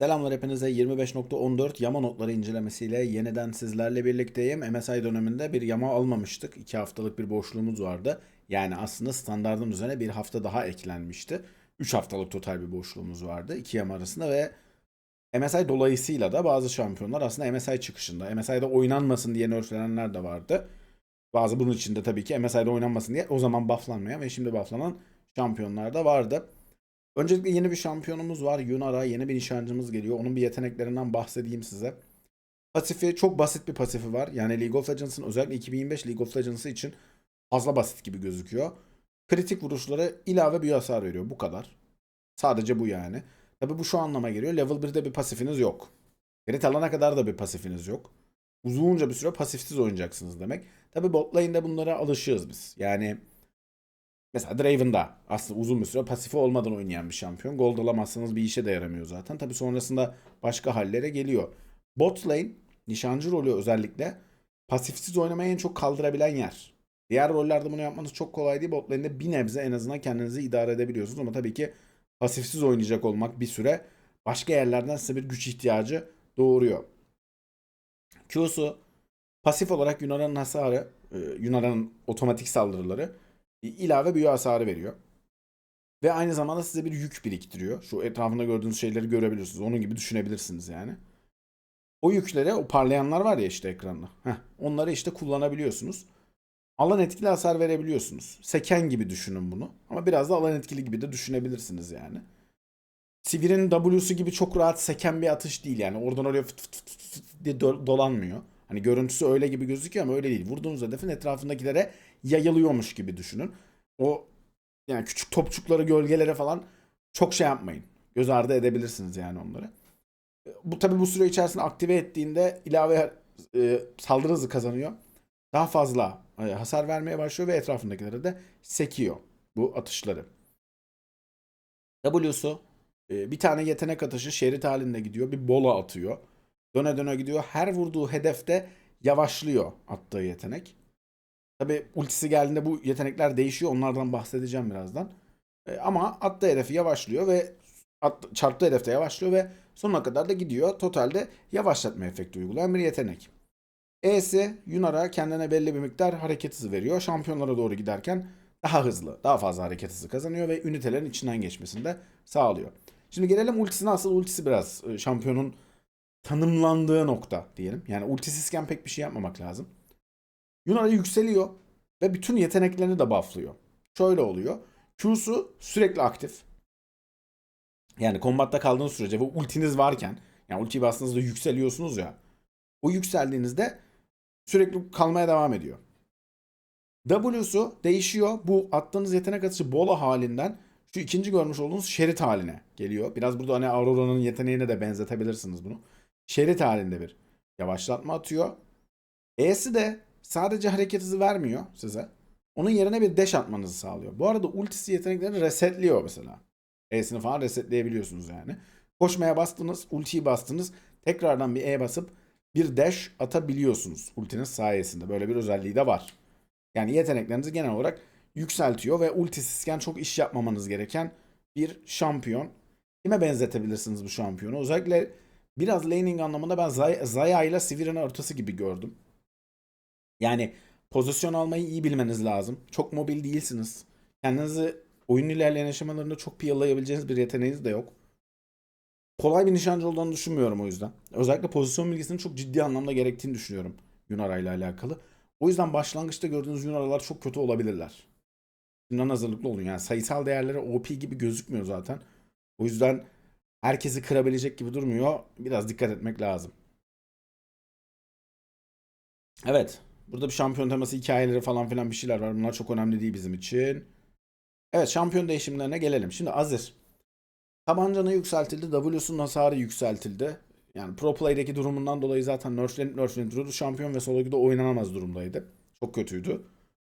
Selamlar hepinize 25.14 yama notları incelemesiyle yeniden sizlerle birlikteyim. MSI döneminde bir yama almamıştık. 2 haftalık bir boşluğumuz vardı. Yani aslında standardın üzerine bir hafta daha eklenmişti. 3 haftalık total bir boşluğumuz vardı. 2 yama arasında ve MSI dolayısıyla da bazı şampiyonlar aslında MSI çıkışında. MSI'de oynanmasın diye nerflenenler de vardı. Bazı bunun içinde tabii ki MSI'de oynanmasın diye o zaman bufflanmayan ve şimdi bufflanan şampiyonlar da vardı. Öncelikle yeni bir şampiyonumuz var. Yunara yeni bir nişancımız geliyor. Onun bir yeteneklerinden bahsedeyim size. Pasifi çok basit bir pasifi var. Yani League of Legends'ın özellikle 2025 League of Legends'ı için fazla basit gibi gözüküyor. Kritik vuruşları ilave bir hasar veriyor. Bu kadar. Sadece bu yani. Tabi bu şu anlama geliyor. Level 1'de bir pasifiniz yok. Crit alana kadar da bir pasifiniz yok. Uzunca bir süre pasifsiz oynayacaksınız demek. Tabi bot lane'de bunlara alışığız biz. Yani Mesela Draven'da aslında uzun bir süre pasifi olmadan oynayan bir şampiyon. Gold alamazsanız bir işe de yaramıyor zaten. Tabi sonrasında başka hallere geliyor. Bot lane, nişancı rolü özellikle pasifsiz oynamayı en çok kaldırabilen yer. Diğer rollerde bunu yapmanız çok kolay değil. Bot lane'de bir nebze en azından kendinizi idare edebiliyorsunuz. Ama tabii ki pasifsiz oynayacak olmak bir süre başka yerlerden size bir güç ihtiyacı doğuruyor. Q'su pasif olarak Yunan'ın hasarı, e, Yunan'ın otomatik saldırıları ilave büyü hasarı veriyor. Ve aynı zamanda size bir yük biriktiriyor. Şu etrafında gördüğünüz şeyleri görebilirsiniz. Onun gibi düşünebilirsiniz yani. O yüklere, o parlayanlar var ya işte ekranda. Heh, onları işte kullanabiliyorsunuz. Alan etkili hasar verebiliyorsunuz. Seken gibi düşünün bunu. Ama biraz da alan etkili gibi de düşünebilirsiniz yani. Sivir'in W'su gibi çok rahat seken bir atış değil yani. Oradan oraya fıt fıt fıt fıt diye do- dolanmıyor. Hani görüntüsü öyle gibi gözüküyor ama öyle değil. Vurduğunuz hedefin etrafındakilere yayılıyormuş gibi düşünün. O yani küçük topçukları, gölgelere falan çok şey yapmayın. Göz ardı edebilirsiniz yani onları. Bu tabi bu süre içerisinde aktive ettiğinde ilave e, saldırı hızı kazanıyor. Daha fazla e, hasar vermeye başlıyor ve etrafındakilere de sekiyor bu atışları. W'su e, bir tane yetenek atışı şerit halinde gidiyor. Bir bola atıyor. Döne döne gidiyor. Her vurduğu hedefte yavaşlıyor attığı yetenek. Tabi ultisi geldiğinde bu yetenekler değişiyor. Onlardan bahsedeceğim birazdan. E, ama attığı hedefi yavaşlıyor ve at, çarptığı hedefte yavaşlıyor ve sonuna kadar da gidiyor. Totalde yavaşlatma efekti uygulayan bir yetenek. E'si Yunar'a kendine belli bir miktar hareket hızı veriyor. Şampiyonlara doğru giderken daha hızlı, daha fazla hareket hızı kazanıyor ve ünitelerin içinden geçmesini de sağlıyor. Şimdi gelelim ultisine. Asıl ultisi biraz e, şampiyonun tanımlandığı nokta diyelim. Yani ultisizken pek bir şey yapmamak lazım. Yunara yükseliyor ve bütün yeteneklerini de bufflıyor. Şöyle oluyor. Q'su sürekli aktif. Yani kombatta kaldığınız sürece ve ultiniz varken yani ultiyi bastığınızda yükseliyorsunuz ya. O yükseldiğinizde sürekli kalmaya devam ediyor. W'su değişiyor. Bu attığınız yetenek atışı bola halinden şu ikinci görmüş olduğunuz şerit haline geliyor. Biraz burada hani Aurora'nın yeteneğine de benzetebilirsiniz bunu. Şerit halinde bir yavaşlatma atıyor. E'si de sadece hareket hızı vermiyor size. Onun yerine bir dash atmanızı sağlıyor. Bu arada ultisi yeteneklerini resetliyor mesela. E'sini falan resetleyebiliyorsunuz yani. Koşmaya bastınız, ultiyi bastınız. Tekrardan bir E basıp bir dash atabiliyorsunuz ultiniz sayesinde. Böyle bir özelliği de var. Yani yeteneklerinizi genel olarak yükseltiyor ve ultisizken çok iş yapmamanız gereken bir şampiyon. Kime benzetebilirsiniz bu şampiyonu? Özellikle biraz laning anlamında ben Zay- Zaya ile Sivir'in ortası gibi gördüm. Yani pozisyon almayı iyi bilmeniz lazım. Çok mobil değilsiniz. Kendinizi oyun ilerleyen aşamalarında çok piyalayabileceğiniz bir yeteneğiniz de yok. Kolay bir nişancı olduğunu düşünmüyorum o yüzden. Özellikle pozisyon bilgisinin çok ciddi anlamda gerektiğini düşünüyorum Yunara ile alakalı. O yüzden başlangıçta gördüğünüz Yunaralar çok kötü olabilirler. Bundan hazırlıklı olun. Yani sayısal değerleri OP gibi gözükmüyor zaten. O yüzden herkesi kırabilecek gibi durmuyor. Biraz dikkat etmek lazım. Evet. Burada bir şampiyon teması hikayeleri falan filan bir şeyler var. Bunlar çok önemli değil bizim için. Evet şampiyon değişimlerine gelelim. Şimdi Azir. Tabancanı yükseltildi. W'sunun hasarı yükseltildi. Yani Pro Play'deki durumundan dolayı zaten nerflenip nerflenip duruyordu. Şampiyon ve solo queue'da oynanamaz durumdaydı. Çok kötüydü.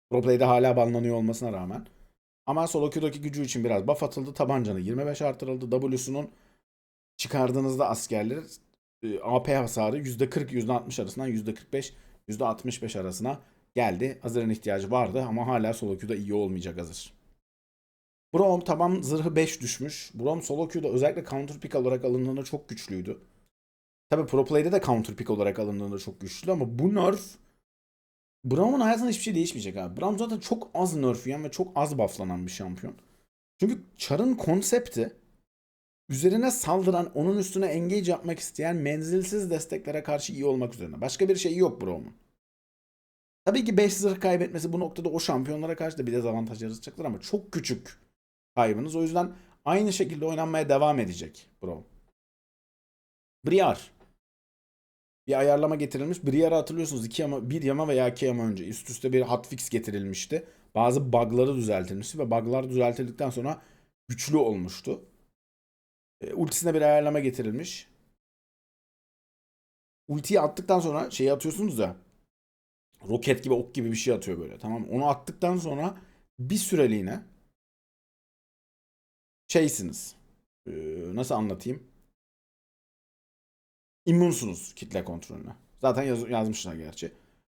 Pro Play'de hala banlanıyor olmasına rağmen. Ama solo queue'daki gücü için biraz buff atıldı. Tabancanı 25 artırıldı. W'sunun çıkardığınızda askerleri e, AP hasarı %40 %60 arasından %45 %65 arasına geldi. Azir'in ihtiyacı vardı ama hala solo queue'da iyi olmayacak Azir. Braum taban zırhı 5 düşmüş. Braum solo queue'da özellikle counter pick olarak alındığında çok güçlüydü. Tabi pro play'de de counter pick olarak alındığında çok güçlü ama bu nerf Braum'un hayatında hiçbir şey değişmeyecek abi. Braum zaten çok az nerf yiyen ve çok az bufflanan bir şampiyon. Çünkü Char'ın konsepti üzerine saldıran, onun üstüne engage yapmak isteyen menzilsiz desteklere karşı iyi olmak üzerine. Başka bir şey yok Braum'un. Tabii ki 5 zırh kaybetmesi bu noktada o şampiyonlara karşı da bir dezavantaj yaratacaktır ama çok küçük kaybınız. O yüzden aynı şekilde oynanmaya devam edecek Braum. Briar. Bir ayarlama getirilmiş. Briar'ı hatırlıyorsunuz. iki yama, bir yama veya iki yama önce üst üste bir hotfix getirilmişti. Bazı bug'ları düzeltilmişti ve bug'lar düzeltildikten sonra güçlü olmuştu. E, ultisine bir ayarlama getirilmiş. Ultiyi attıktan sonra şeyi atıyorsunuz ya. Roket gibi ok gibi bir şey atıyor böyle. Tamam? Onu attıktan sonra bir süreliğine şeysiniz. E, nasıl anlatayım? İmmunsunuz kitle kontrolüne. Zaten yaz- yazmışlar gerçi.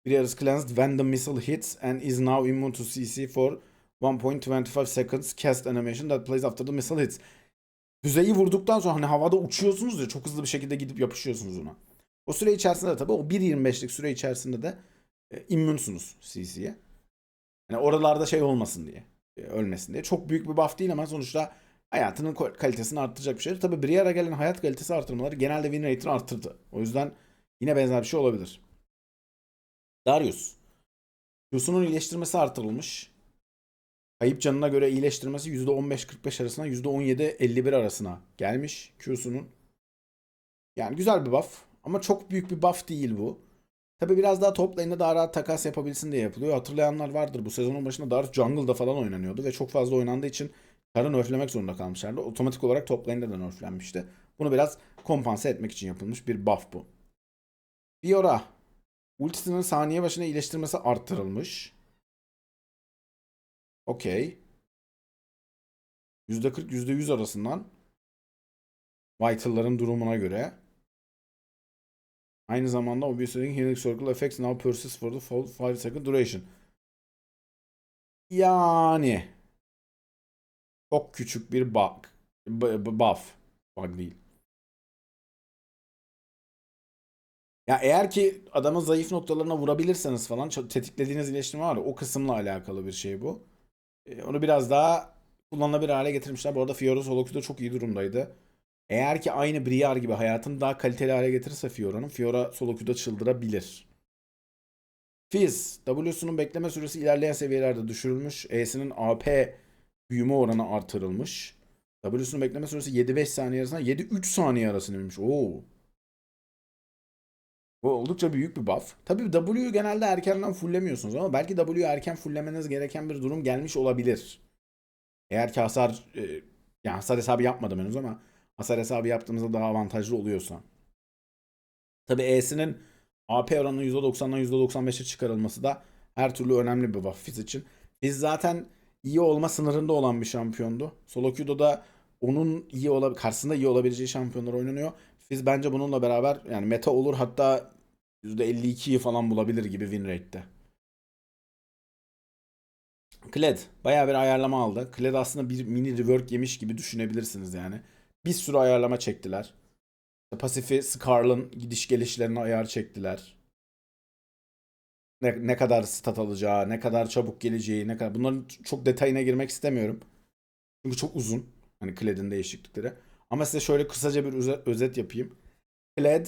Briar is cleansed when the missile hits and is now immune to CC for 1.25 seconds cast animation that plays after the missile hits. Füzeyi vurduktan sonra hani havada uçuyorsunuz ya çok hızlı bir şekilde gidip yapışıyorsunuz ona. O süre içerisinde de tabii o 1.25'lik süre içerisinde de e, immünsunuz CC'ye. Yani oralarda şey olmasın diye. e, ölmesin diye. Çok büyük bir buff değil ama sonuçta hayatının kalitesini arttıracak bir şey. Tabii Briar'a gelen hayat kalitesi artırmaları genelde win rate'ini arttırdı. O yüzden yine benzer bir şey olabilir. Darius. Q'sunun iyileştirmesi artırılmış. Kayıp canına göre iyileştirmesi %15-45 arasına %17-51 arasına gelmiş Q'sunun. Yani güzel bir buff ama çok büyük bir buff değil bu. Tabi biraz daha top lane'de daha rahat takas yapabilsin diye yapılıyor. Hatırlayanlar vardır. Bu sezonun başında Darius jungle'da falan oynanıyordu ve çok fazla oynandığı için Karı nerflemek zorunda kalmışlardı. Otomatik olarak top lane'de de nerflenmişti. Bunu biraz kompanse etmek için yapılmış bir buff bu. Fiora. Ultisinin saniye başına iyileştirmesi arttırılmış. Okey. %40 %100 arasından Vital'ların durumuna göre. Aynı zamanda Obviously Healing Circle Effects now persist for the full 5 second duration. Yani çok küçük bir bug. Buff. Bug değil. Ya eğer ki adamın zayıf noktalarına vurabilirseniz falan tetiklediğiniz iyileştirme var ya o kısımla alakalı bir şey bu. E, onu biraz daha kullanılabilir hale getirmişler. Bu arada Fiora solo queue'da çok iyi durumdaydı. Eğer ki aynı Briar gibi hayatını daha kaliteli hale getirirse Fiora'nın Fiora solo queue'da çıldırabilir. Fizz, W'sunun bekleme süresi ilerleyen seviyelerde düşürülmüş. E'sinin AP büyüme oranı artırılmış. W'sunun bekleme süresi 7-5 saniye arasında 7-3 saniye arasındaymış. Oo. Bu oldukça büyük bir buff. Tabii W'yu genelde erkenden fulllemiyorsunuz ama belki W'yu erken fulllemeniz gereken bir durum gelmiş olabilir. Eğer ki hasar e, yani hasar hesabı yapmadım henüz ama hasar hesabı yaptığımızda daha avantajlı oluyorsa. Tabii E'sinin AP oranının %90'dan %95'e çıkarılması da her türlü önemli bir buff Fizz için. Fizz zaten iyi olma sınırında olan bir şampiyondu. Solo queue'da onun iyi ola karşısında iyi olabileceği şampiyonlar oynanıyor. Fizz bence bununla beraber yani meta olur hatta %52'yi falan bulabilir gibi win rate'te. Kled bayağı bir ayarlama aldı. Kled aslında bir mini rework yemiş gibi düşünebilirsiniz yani. Bir sürü ayarlama çektiler. Pasifi Skarl'ın gidiş gelişlerine ayar çektiler. Ne, ne kadar stat alacağı, ne kadar çabuk geleceği, ne kadar bunların çok detayına girmek istemiyorum. Çünkü çok uzun. Hani Kled'in değişiklikleri. Ama size şöyle kısaca bir öze- özet yapayım. Kled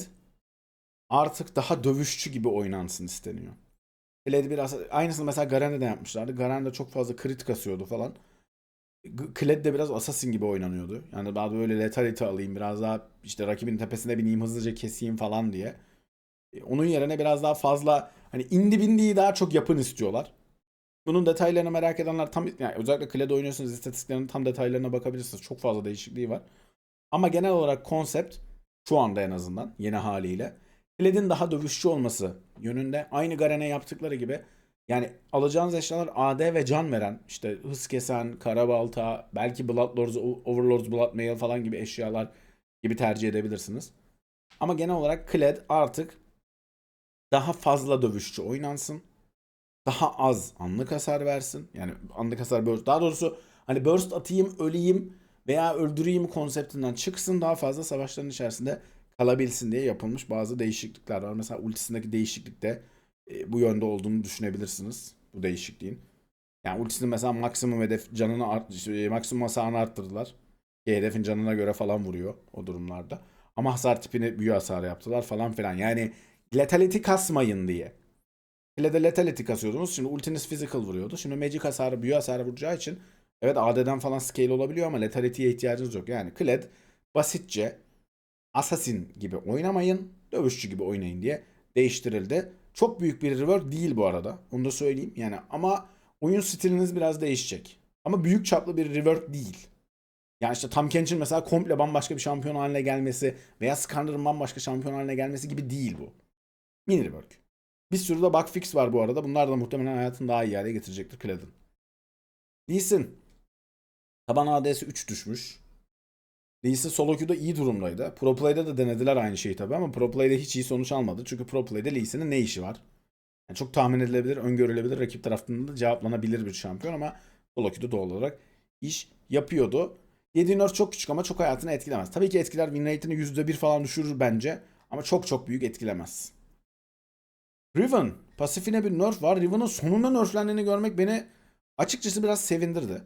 artık daha dövüşçü gibi oynansın isteniyor. Kled biraz aynısını mesela Garen'de de yapmışlardı. Garen'de çok fazla crit kasıyordu falan. Kled de biraz assassin gibi oynanıyordu. Yani daha böyle lethality alayım biraz daha işte rakibin tepesine bineyim hızlıca keseyim falan diye. E, Onun yerine biraz daha fazla hani indi bindiği daha çok yapın istiyorlar. Bunun detaylarını merak edenler tam yani özellikle Kled oynuyorsanız istatistiklerinin tam detaylarına bakabilirsiniz. Çok fazla değişikliği var. Ama genel olarak konsept şu anda en azından yeni haliyle Kled'in daha dövüşçü olması yönünde aynı Garen'e yaptıkları gibi yani alacağınız eşyalar AD ve can veren işte hız kesen, karabalta, belki Bloodlords, Overlords, Bloodmail falan gibi eşyalar gibi tercih edebilirsiniz. Ama genel olarak Kled artık daha fazla dövüşçü oynansın. Daha az anlık hasar versin. Yani anlık hasar böyle daha doğrusu hani burst atayım, öleyim veya öldüreyim konseptinden çıksın daha fazla savaşların içerisinde kalabilsin diye yapılmış bazı değişiklikler var. Mesela ultisindeki değişiklik de e, bu yönde olduğunu düşünebilirsiniz bu değişikliğin. Yani ultisinin mesela maksimum hedef canını art, e, maksimum hasarını arttırdılar. Ki hedefin canına göre falan vuruyor o durumlarda. Ama hasar tipini büyü hasarı yaptılar falan filan. Yani letality kasmayın diye. Klede letality kasıyordunuz. Şimdi ultiniz physical vuruyordu. Şimdi magic hasarı, büyü hasarı vuracağı için evet AD'den falan scale olabiliyor ama letality'ye ihtiyacınız yok. Yani Kled basitçe assassin gibi oynamayın, dövüşçü gibi oynayın diye değiştirildi. Çok büyük bir rework değil bu arada. Onu da söyleyeyim. Yani ama oyun stiliniz biraz değişecek. Ama büyük çaplı bir rework değil. Yani işte Tam Kench'in mesela komple bambaşka bir şampiyon haline gelmesi veya Skarner'ın bambaşka şampiyon haline gelmesi gibi değil bu. Mini rework. Bir sürü de bug fix var bu arada. Bunlar da muhtemelen hayatını daha iyi hale getirecektir Clad'ın. Lee Sin. Taban AD'si 3 düşmüş. Lee Sin solo queue'da iyi durumdaydı. Pro Play'de de denediler aynı şeyi tabii ama Pro Play'de hiç iyi sonuç almadı. Çünkü Pro Play'de Lee Sin'in ne işi var? Yani çok tahmin edilebilir, öngörülebilir, rakip tarafından da cevaplanabilir bir şampiyon ama solo queue'da doğal olarak iş yapıyordu. 7 nerf çok küçük ama çok hayatını etkilemez. Tabii ki etkiler win rate'ini %1 falan düşürür bence. Ama çok çok büyük etkilemez. Riven. Pasifine bir nerf var. Riven'ın sonunda nerflendiğini görmek beni açıkçası biraz sevindirdi.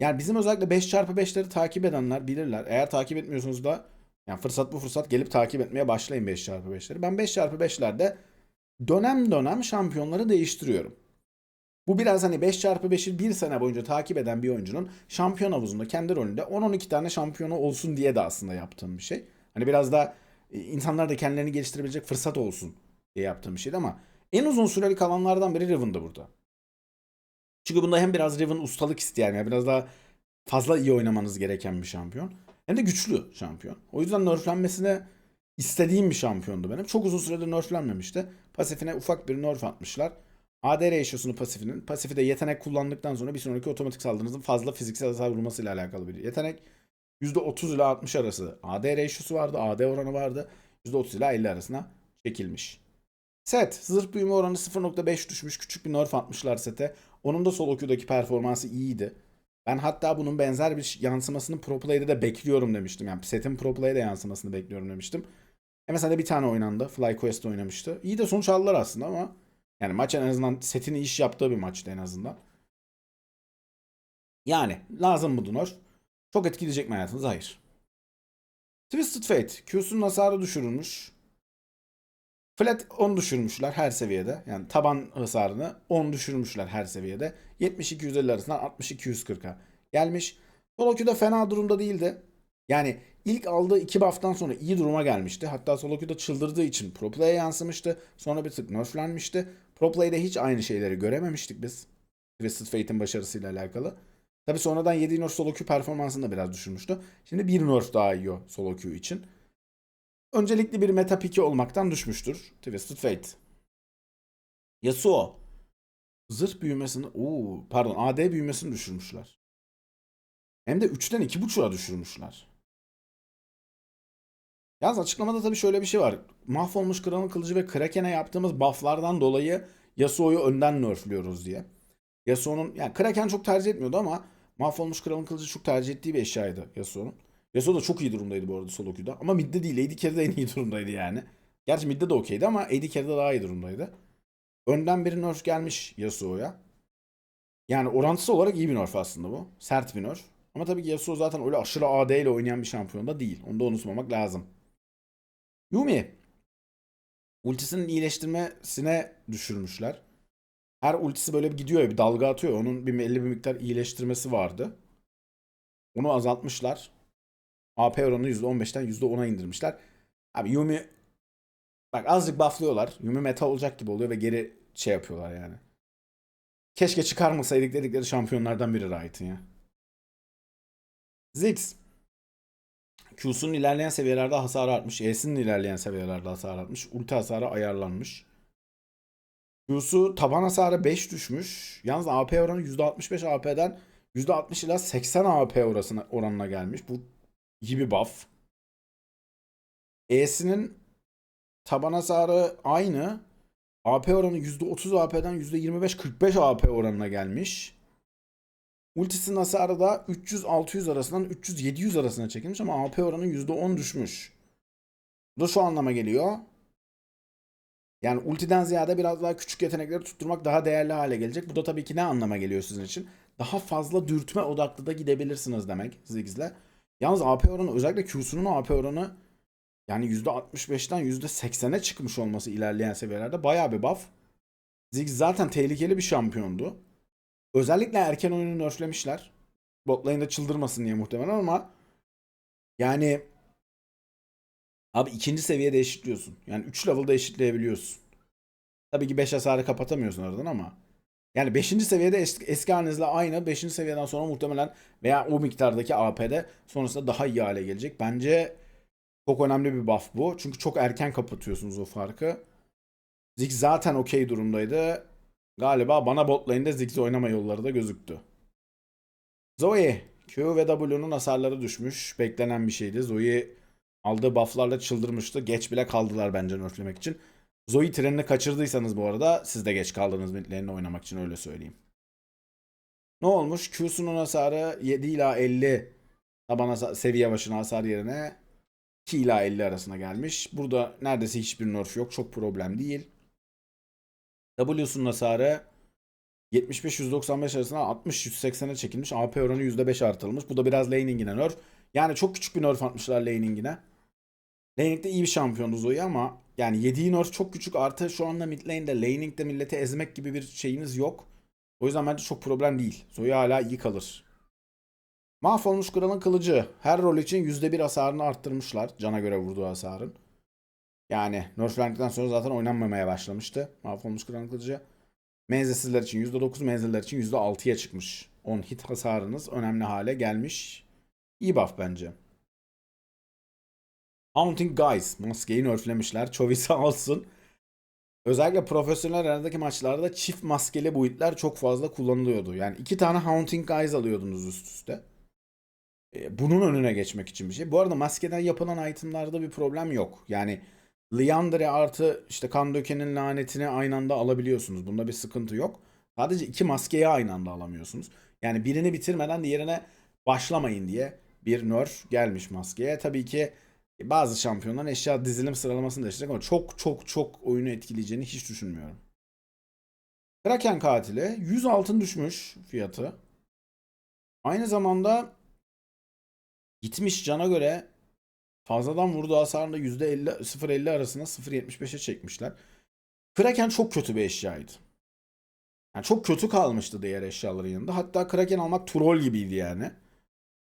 Yani bizim özellikle 5x5'leri takip edenler bilirler. Eğer takip etmiyorsunuz da yani fırsat bu fırsat gelip takip etmeye başlayın 5x5'leri. Ben 5x5'lerde dönem dönem şampiyonları değiştiriyorum. Bu biraz hani 5x5'i bir sene boyunca takip eden bir oyuncunun şampiyon havuzunda kendi rolünde 10-12 tane şampiyonu olsun diye de aslında yaptığım bir şey. Hani biraz da e, insanlar da kendilerini geliştirebilecek fırsat olsun diye yaptığım bir şeydi ama en uzun süreli kalanlardan biri Riven'da burada. Çünkü bunda hem biraz Riven ustalık isteyen yani biraz daha fazla iyi oynamanız gereken bir şampiyon. Hem de güçlü şampiyon. O yüzden nerflenmesine istediğim bir şampiyondu benim. Çok uzun süredir nerflenmemişti. Pasifine ufak bir nerf atmışlar. AD ratio'sunu pasifinin. Pasifi de yetenek kullandıktan sonra bir sonraki otomatik saldırınızın fazla fiziksel hasar vurmasıyla alakalı bir yetenek. %30 ile 60 arası AD ratio'su vardı. AD oranı vardı. %30 ile 50 arasına çekilmiş. Set. Zırh büyüme oranı 0.5 düşmüş. Küçük bir nerf atmışlar sete. Onun da solo queue'daki performansı iyiydi. Ben hatta bunun benzer bir yansımasını Pro Play'de de bekliyorum demiştim. Yani setin Pro Play'de yansımasını bekliyorum demiştim. E mesela bir tane oynandı. FlyQuest oynamıştı. İyi de sonuç aldılar aslında ama yani maç en azından setin iş yaptığı bir maçtı en azından. Yani lazım mı Dunor? Çok etkileyecek mi hayatınızı? Hayır. Twisted Fate. Q'sunun hasarı düşürülmüş. Flat 10 düşürmüşler her seviyede. Yani taban hasarını 10 düşürmüşler her seviyede. 70-250 arasından 60-240'a gelmiş. Solo queue'da fena durumda değildi. Yani ilk aldığı iki buff'tan sonra iyi duruma gelmişti. Hatta solo queue'da çıldırdığı için pro play'e yansımıştı. Sonra bir tık nerflenmişti. Pro play'de hiç aynı şeyleri görememiştik biz. Twisted Fate'in başarısıyla alakalı. Tabi sonradan 7 nerf solo queue performansını da biraz düşürmüştü. Şimdi bir nerf daha yiyor solo queue için. Öncelikli bir meta piki olmaktan düşmüştür. Twisted Fate. Yasuo. Zırh büyümesini, oo, pardon AD büyümesini düşürmüşler. Hem de 3'ten 2.5'a düşürmüşler. Yalnız açıklamada tabii şöyle bir şey var. Mahvolmuş Kralın Kılıcı ve Kraken'e yaptığımız bufflardan dolayı Yasuo'yu önden nerfliyoruz diye. Yasuo'nun yani Kraken çok tercih etmiyordu ama Mahvolmuş Kralın Kılıcı çok tercih ettiği bir eşyaydı Yasuo'nun. Yasuo da çok iyi durumdaydı bu arada solo queue'da. Ama midde değil. AD carry'de en iyi durumdaydı yani. Gerçi midde de okeydi ama AD carry'de daha iyi durumdaydı. Önden bir nerf gelmiş Yasuo'ya. Yani orantısı olarak iyi bir nerf aslında bu. Sert bir nerf. Ama tabii ki Yasuo zaten öyle aşırı AD ile oynayan bir şampiyon da değil. Onu da unutmamak lazım. Yumi. Ultisinin iyileştirmesine düşürmüşler. Her ultisi böyle bir gidiyor ya bir dalga atıyor. Onun bir belli bir miktar iyileştirmesi vardı. Onu azaltmışlar. AP oranını %15'ten %10'a indirmişler. Abi Yumi bak azıcık bufflıyorlar. Yumi meta olacak gibi oluyor ve geri şey yapıyorlar yani. Keşke çıkarmasaydık dedikleri şampiyonlardan biri Riot'ın ya. Ziggs. Q'sunun ilerleyen seviyelerde hasar artmış. E'sinin ilerleyen seviyelerde hasar artmış. Ulti hasarı ayarlanmış. Q'su taban hasarı 5 düşmüş. Yalnız AP oranı %65 AP'den %60 ila 80 AP orasına, oranına gelmiş. Bu iyi bir buff. E'sinin taban hasarı aynı. AP oranı %30 AP'den %25-45 AP oranına gelmiş. Ultisinin hasarı da 300-600 arasından 300-700 arasına çekilmiş ama AP oranı %10 düşmüş. Bu da şu anlama geliyor. Yani ultiden ziyade biraz daha küçük yetenekleri tutturmak daha değerli hale gelecek. Bu da tabii ki ne anlama geliyor sizin için? Daha fazla dürtme odaklı da gidebilirsiniz demek Ziggs'le. Yalnız AP oranı özellikle Q'sunun AP oranı yani %65'ten %80'e çıkmış olması ilerleyen seviyelerde bayağı bir buff. Ziggs zaten tehlikeli bir şampiyondu. Özellikle erken oyunu nerflemişler. Bot lane'de çıldırmasın diye muhtemelen ama yani abi ikinci seviyede eşitliyorsun. Yani 3 level'da eşitleyebiliyorsun. Tabii ki 5 hasarı kapatamıyorsun aradan ama. Yani 5. seviyede eski, eski halinizle aynı. 5. seviyeden sonra muhtemelen veya o miktardaki AP'de sonrasında daha iyi hale gelecek. Bence çok önemli bir buff bu. Çünkü çok erken kapatıyorsunuz o farkı. Ziggs zaten okey durumdaydı. Galiba bana bot lane'de Ziggs oynama yolları da gözüktü. Zoe. Q ve W'nun hasarları düşmüş. Beklenen bir şeydi. Zoe aldığı bufflarla çıldırmıştı. Geç bile kaldılar bence nerflemek için. Zoe trenini kaçırdıysanız bu arada siz de geç kaldınız mid lane'de oynamak için öyle söyleyeyim. Ne olmuş? Q'sunun hasarı 7 ila 50 taban seviye başına hasar yerine 2 ila 50 arasına gelmiş. Burada neredeyse hiçbir nerf yok. Çok problem değil. W'sunun hasarı 75-195 arasında 60-180'e çekilmiş. AP oranı %5 artırılmış. Bu da biraz laning'ine nerf. Yani çok küçük bir nerf atmışlar laning'ine. Laning'de iyi bir şampiyondu Zoe ama yani yediği nerf çok küçük. Artı şu anda mid lane'de laning'de milleti ezmek gibi bir şeyiniz yok. O yüzden bence çok problem değil. Zoe hala iyi kalır. Mahvolmuş kralın kılıcı. Her rol için %1 hasarını arttırmışlar. Cana göre vurduğu hasarın. Yani nerflendikten sonra zaten oynanmamaya başlamıştı. Mahvolmuş kralın kılıcı. Menzilsizler için %9, menziller için %6'ya çıkmış. 10 hit hasarınız önemli hale gelmiş. İyi buff bence. Haunting Guys. Maskeyi nerflemişler. Chovy sağ olsun. Özellikle profesyonel arenadaki maçlarda çift maskeli build'ler çok fazla kullanılıyordu. Yani iki tane Haunting Guys alıyordunuz üst üste. E, Bunun önüne geçmek için bir şey. Bu arada maskeden yapılan itemlarda bir problem yok. Yani Liandre artı işte kan dökenin lanetini aynı anda alabiliyorsunuz. Bunda bir sıkıntı yok. Sadece iki maskeyi aynı anda alamıyorsunuz. Yani birini bitirmeden diğerine başlamayın diye bir nerf gelmiş maskeye. Tabii ki bazı şampiyonların eşya dizilim sıralamasını değiştirecek ama çok çok çok oyunu etkileyeceğini hiç düşünmüyorum. Kraken katili 100 altın düşmüş fiyatı. Aynı zamanda gitmiş cana göre fazladan vurduğu hasarında %50 0.50 arasında 0.75'e çekmişler. Kraken çok kötü bir eşyaydı. Yani çok kötü kalmıştı diğer eşyaların yanında. Hatta Kraken almak troll gibiydi yani.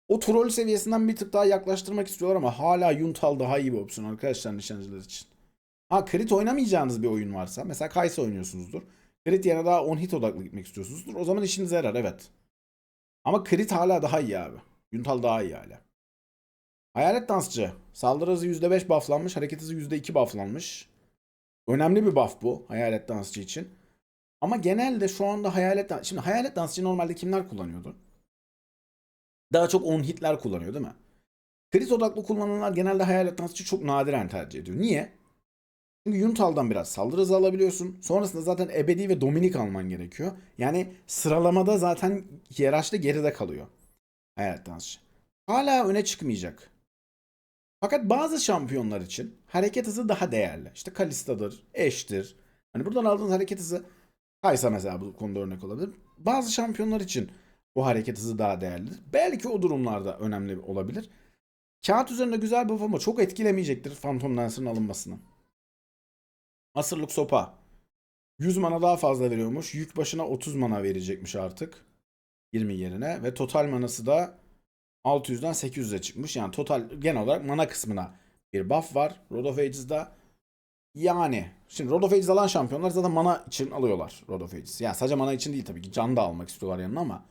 O troll seviyesinden bir tık daha yaklaştırmak istiyorlar ama hala Yuntal daha iyi bir opsiyon arkadaşlar nişancılar için. Ha crit oynamayacağınız bir oyun varsa mesela Kaysa oynuyorsunuzdur. Crit yerine daha 10 hit odaklı gitmek istiyorsunuzdur. O zaman işinize yarar evet. Ama crit hala daha iyi abi. Yuntal daha iyi hala. Hayalet dansçı. Saldırı hızı %5 bufflanmış. Hareket hızı %2 bufflanmış. Önemli bir buff bu hayalet dansçı için. Ama genelde şu anda hayalet dansçı... Şimdi hayalet dansçı normalde kimler kullanıyordu? Daha çok 10 hitler kullanıyor değil mi? Crit odaklı kullananlar genelde hayalet dansçı çok nadiren tercih ediyor. Niye? Çünkü Yuntal'dan biraz saldırı hızı alabiliyorsun. Sonrasında zaten ebedi ve dominik alman gerekiyor. Yani sıralamada zaten hiyerarşide geride kalıyor. Hayalet dansçı. Hala öne çıkmayacak. Fakat bazı şampiyonlar için hareket hızı daha değerli. İşte Kalista'dır, Ashe'tir. Hani buradan aldığınız hareket hızı Kaysa mesela bu konuda örnek olabilir. Bazı şampiyonlar için o hareket hızı daha değerlidir. Belki o durumlarda önemli olabilir. Kağıt üzerinde güzel bir ama çok etkilemeyecektir Phantom Dancer'ın alınmasını. Asırlık sopa. 100 mana daha fazla veriyormuş. Yük başına 30 mana verecekmiş artık. 20 yerine. Ve total manası da 600'den 800'e çıkmış. Yani total genel olarak mana kısmına bir buff var. Rod of Ages'da. Yani şimdi Rod of Ages alan şampiyonlar zaten mana için alıyorlar Rod of Ages. Yani sadece mana için değil tabii ki. Can da almak istiyorlar yanına ama.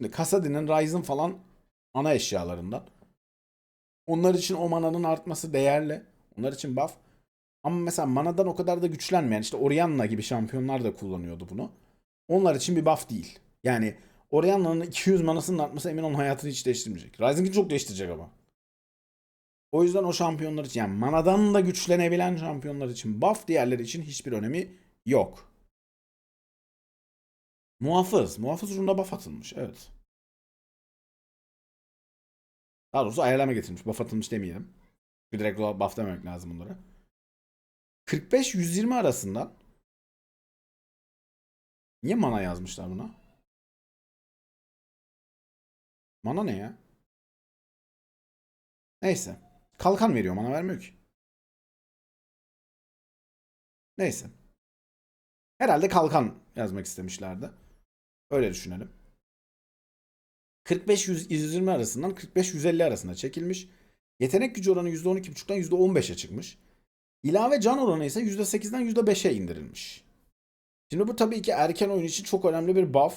Şimdi Kasadi'nin Ryzen falan ana eşyalarından. Onlar için o mananın artması değerli. Onlar için buff. Ama mesela manadan o kadar da güçlenmeyen işte Orianna gibi şampiyonlar da kullanıyordu bunu. Onlar için bir buff değil. Yani Orianna'nın 200 manasının artması emin olun hayatını hiç değiştirmeyecek. Rising'i çok değiştirecek ama. O yüzden o şampiyonlar için yani manadan da güçlenebilen şampiyonlar için buff diğerleri için hiçbir önemi yok. Muhafız. Muhafız runda buff atılmış. Evet. Daha doğrusu ayarlama getirmiş. Buff atılmış demeyelim. Bir direkt buff dememek lazım bunlara. 45-120 arasından Niye mana yazmışlar buna? Mana ne ya? Neyse. Kalkan veriyor mana vermiyor ki. Neyse. Herhalde kalkan yazmak istemişlerdi. Öyle düşünelim. 45-120 arasından 45-150 arasında çekilmiş. Yetenek gücü oranı %12.5'dan %15'e çıkmış. İlave can oranı ise %8'den %5'e indirilmiş. Şimdi bu tabii ki erken oyun için çok önemli bir buff.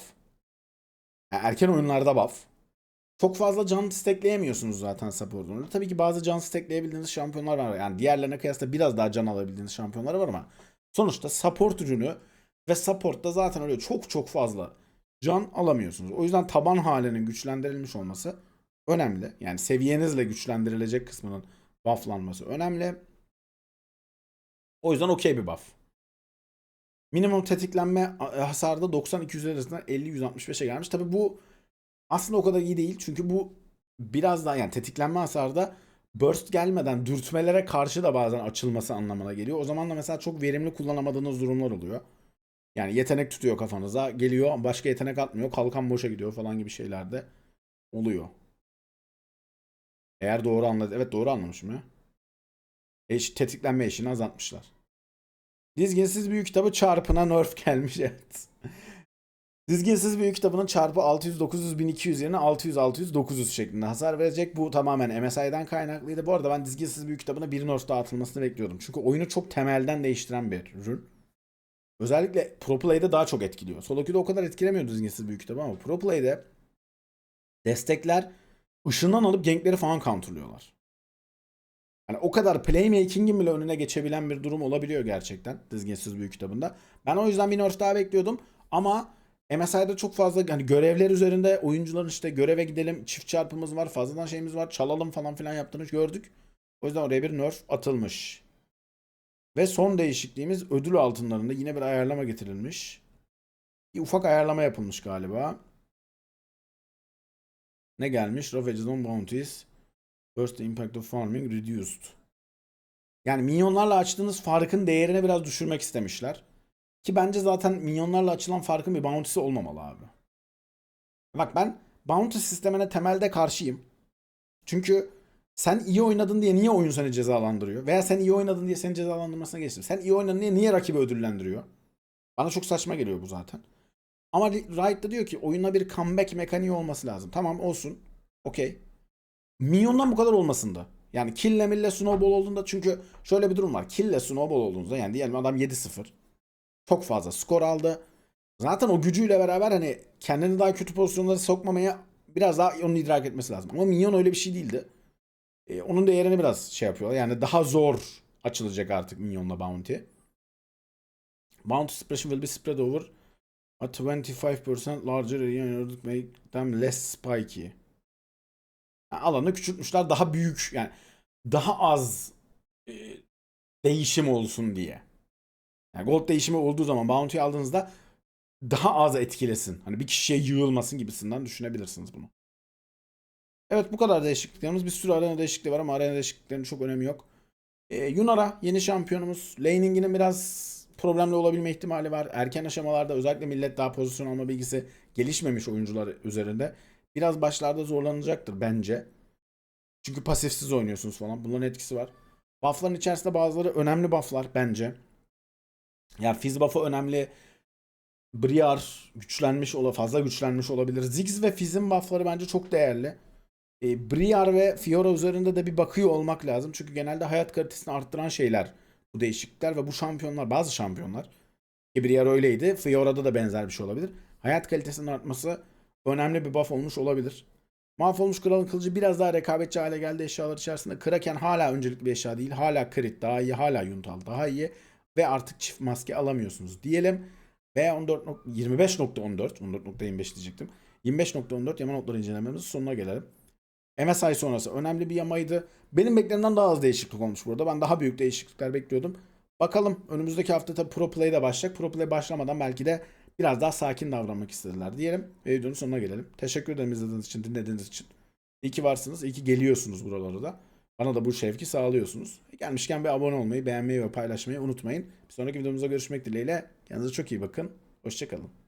Yani erken oyunlarda buff. Çok fazla can stackleyemiyorsunuz zaten support oyununda. Tabii ki bazı can stackleyebildiğiniz şampiyonlar var. Yani diğerlerine kıyasla biraz daha can alabildiğiniz şampiyonlar var ama sonuçta support ürünü ve support'ta zaten öyle çok çok fazla can alamıyorsunuz. O yüzden taban halinin güçlendirilmiş olması önemli. Yani seviyenizle güçlendirilecek kısmının bufflanması önemli. O yüzden okey bir buff. Minimum tetiklenme hasarda 90-200 arasında 50-165'e gelmiş. Tabi bu aslında o kadar iyi değil. Çünkü bu biraz daha yani tetiklenme hasarda burst gelmeden dürtmelere karşı da bazen açılması anlamına geliyor. O zaman da mesela çok verimli kullanamadığınız durumlar oluyor. Yani yetenek tutuyor kafanıza, geliyor başka yetenek atmıyor, kalkan boşa gidiyor falan gibi şeyler de oluyor. Eğer doğru anladım. Evet doğru anlamışım ya. Eş, tetiklenme eşini azaltmışlar. Dizginsiz büyük kitabı çarpına nerf gelmiş evet. Dizginsiz büyük kitabının çarpı 600 900 1200 yerine 600 600 900 şeklinde hasar verecek. Bu tamamen MSI'den kaynaklıydı. Bu arada ben dizginsiz büyük kitabına bir nerf daha atılmasını bekliyordum. Çünkü oyunu çok temelden değiştiren bir ürün. Özellikle Pro Play'de daha çok etkiliyor. Solo queue'da o kadar etkilemiyor dizginsiz büyük kitabı ama Pro Play'de destekler ışından alıp gankleri falan counterlıyorlar. Yani o kadar playmaking'in bile önüne geçebilen bir durum olabiliyor gerçekten dizginsiz büyük kitabında. Ben o yüzden bir nerf daha bekliyordum ama MSI'de çok fazla hani görevler üzerinde oyuncuların işte göreve gidelim çift çarpımız var fazladan şeyimiz var çalalım falan filan yaptığını gördük. O yüzden oraya bir nerf atılmış. Ve son değişikliğimiz ödül altınlarında yine bir ayarlama getirilmiş. Bir ufak ayarlama yapılmış galiba. Ne gelmiş? Ravages on bounties. First impact of farming reduced. Yani minyonlarla açtığınız farkın değerini biraz düşürmek istemişler. Ki bence zaten minyonlarla açılan farkın bir bounty'si olmamalı abi. Bak ben bounty sistemine temelde karşıyım. Çünkü sen iyi oynadın diye niye oyun seni cezalandırıyor? Veya sen iyi oynadın diye seni cezalandırmasına geçtim. Sen iyi oynadın diye niye rakibi ödüllendiriyor? Bana çok saçma geliyor bu zaten. Ama Riot da diyor ki oyuna bir comeback mekaniği olması lazım. Tamam olsun. Okey. Minyondan bu kadar olmasın da. Yani kill'le mille snowball olduğunda çünkü şöyle bir durum var. Kill'le snowball olduğunuzda yani diyelim adam 7-0. Çok fazla skor aldı. Zaten o gücüyle beraber hani kendini daha kötü pozisyonlara sokmamaya biraz daha onu idrak etmesi lazım. Ama minyon öyle bir şey değildi. Ee, onun değerini biraz şey yapıyorlar. Yani daha zor açılacak artık minyonla bounty. Bounty suppression will be spread over a 25% larger area in order to make them less spiky. Yani alanı küçültmüşler daha büyük yani daha az e, değişim olsun diye. Yani gold değişimi olduğu zaman bounty aldığınızda daha az etkilesin. Hani bir kişiye yığılmasın gibisinden düşünebilirsiniz bunu. Evet bu kadar değişikliklerimiz. Bir sürü arena değişikliği var ama arena değişikliklerinin çok önemi yok. Ee, Yunara yeni şampiyonumuz. Laning'inin biraz problemli olabilme ihtimali var. Erken aşamalarda özellikle millet daha pozisyon alma bilgisi gelişmemiş oyuncular üzerinde. Biraz başlarda zorlanacaktır bence. Çünkü pasifsiz oynuyorsunuz falan. Bunların etkisi var. Buff'ların içerisinde bazıları önemli buff'lar bence. Yani Fizz buff'ı önemli. Briar güçlenmiş ola fazla güçlenmiş olabilir. Ziggs ve Fizz'in buff'ları bence çok değerli. E, Briar ve Fiora üzerinde de bir bakıyor olmak lazım. Çünkü genelde hayat kalitesini arttıran şeyler bu değişiklikler ve bu şampiyonlar bazı şampiyonlar ki Briar öyleydi. Fiora'da da benzer bir şey olabilir. Hayat kalitesinin artması önemli bir buff olmuş olabilir. Mahvolmuş Kralın Kılıcı biraz daha rekabetçi hale geldi eşyalar içerisinde. Kraken hala öncelikli bir eşya değil. Hala crit daha iyi. Hala Yuntal daha iyi. Ve artık çift maske alamıyorsunuz diyelim. Ve 14 25.14 14.25 diyecektim. 25.14 yama notları incelememizin sonuna gelelim. MSI sonrası önemli bir yamaydı. Benim beklenenden daha az değişiklik olmuş burada. Ben daha büyük değişiklikler bekliyordum. Bakalım önümüzdeki hafta tabii Pro Play başlayacak. Pro Play başlamadan belki de biraz daha sakin davranmak istediler diyelim. Videonun sonuna gelelim. Teşekkür ederim izlediğiniz için, dinlediğiniz için. İyi ki varsınız. iyi ki geliyorsunuz buralara da. Bana da bu şevki sağlıyorsunuz. Gelmişken bir abone olmayı, beğenmeyi ve paylaşmayı unutmayın. Bir sonraki videomuzda görüşmek dileğiyle. Kendinize çok iyi bakın. Hoşçakalın.